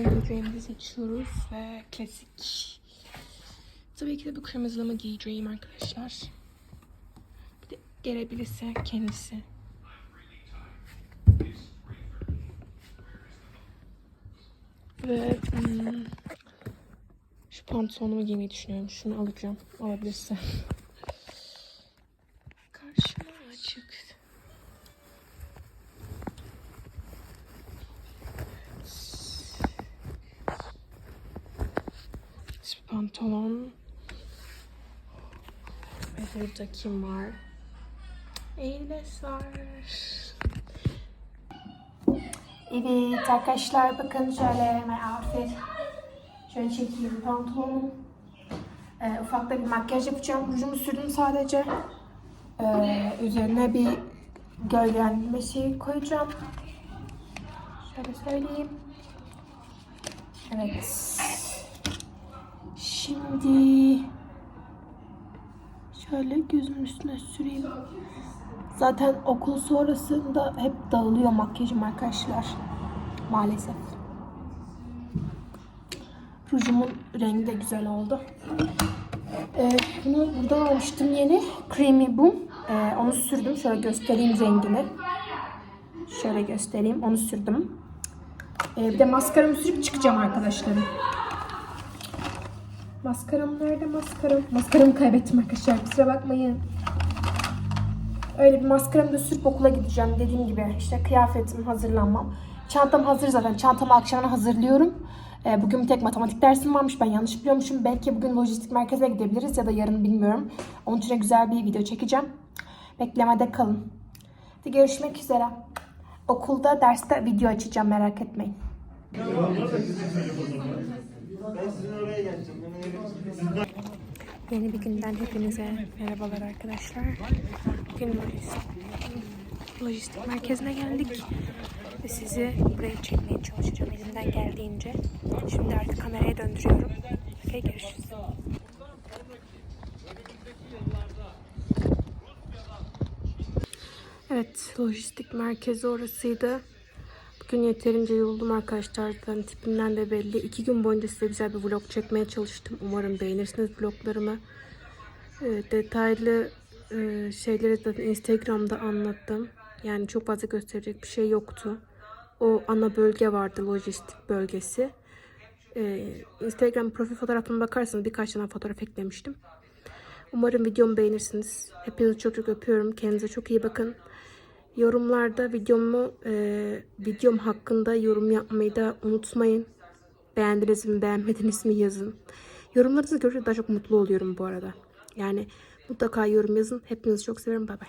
giyeceğimizi seçiyoruz ve klasik. Tabii ki de bu kırmızılımı giyeceğim arkadaşlar. Bir de gelebilirse kendisi. Ve hmm, şu pantolonumu giymeyi düşünüyorum. Şunu alacağım. Alabilirse. Pantolon. Ve burada kim var? Eylül'es var. Evet arkadaşlar bakın şöyle my outfit. Şöyle çekeyim pantolonum. Ee, ufak bir makyaj yapacağım. Rujumu sürdüm sadece. Ee, üzerine bir gölgelendirme şeyi koyacağım. Şöyle söyleyeyim. Evet. Şimdi şöyle gözümün üstüne süreyim. Zaten okul sonrasında hep dağılıyor makyajım arkadaşlar. Maalesef. Rujumun rengi de güzel oldu. Ee, bunu buradan almıştım yeni. Creamy Boom. Ee, onu sürdüm. Şöyle göstereyim rengini. Şöyle göstereyim. Onu sürdüm. Ee, bir de maskaramı sürüp çıkacağım arkadaşlarım. Maskaram nerede maskaram? Maskaramı kaybettim arkadaşlar. Kusura bakmayın. Öyle bir maskaramı da sürüp okula gideceğim. Dediğim gibi işte kıyafetim, hazırlanmam. Çantam hazır zaten. Çantamı akşamına hazırlıyorum. Ee, bugün bir tek matematik dersim varmış. Ben yanlış biliyormuşum. Belki bugün lojistik merkezine gidebiliriz ya da yarın bilmiyorum. Onun için güzel bir video çekeceğim. Beklemede kalın. Hadi görüşmek üzere. Okulda derste video açacağım merak etmeyin. Yeni bir günden hepinize merhabalar arkadaşlar. Bugün lojistik, merkezine geldik. Ve sizi buraya çekmeye çalışacağım elimden geldiğince. Şimdi artık kameraya döndürüyorum. Okey görüşürüz. Evet, lojistik merkezi orasıydı. Bugün yeterince yoruldum arkadaşlar. Zaten tipinden de belli. İki gün boyunca size güzel bir vlog çekmeye çalıştım. Umarım beğenirsiniz vloglarımı. Ee, detaylı e, şeyleri zaten Instagram'da anlattım. Yani çok fazla gösterecek bir şey yoktu. O ana bölge vardı, lojistik bölgesi. Ee, Instagram profil fotoğrafıma bakarsanız birkaç tane fotoğraf eklemiştim. Umarım videomu beğenirsiniz. Hepinizi çok çok öpüyorum. Kendinize çok iyi bakın. Yorumlarda videomu e, videom hakkında yorum yapmayı da unutmayın. Beğendiniz mi beğenmediniz mi yazın. Yorumlarınızı görünce daha çok mutlu oluyorum bu arada. Yani mutlaka yorum yazın. Hepinizi çok seviyorum. Bay bay.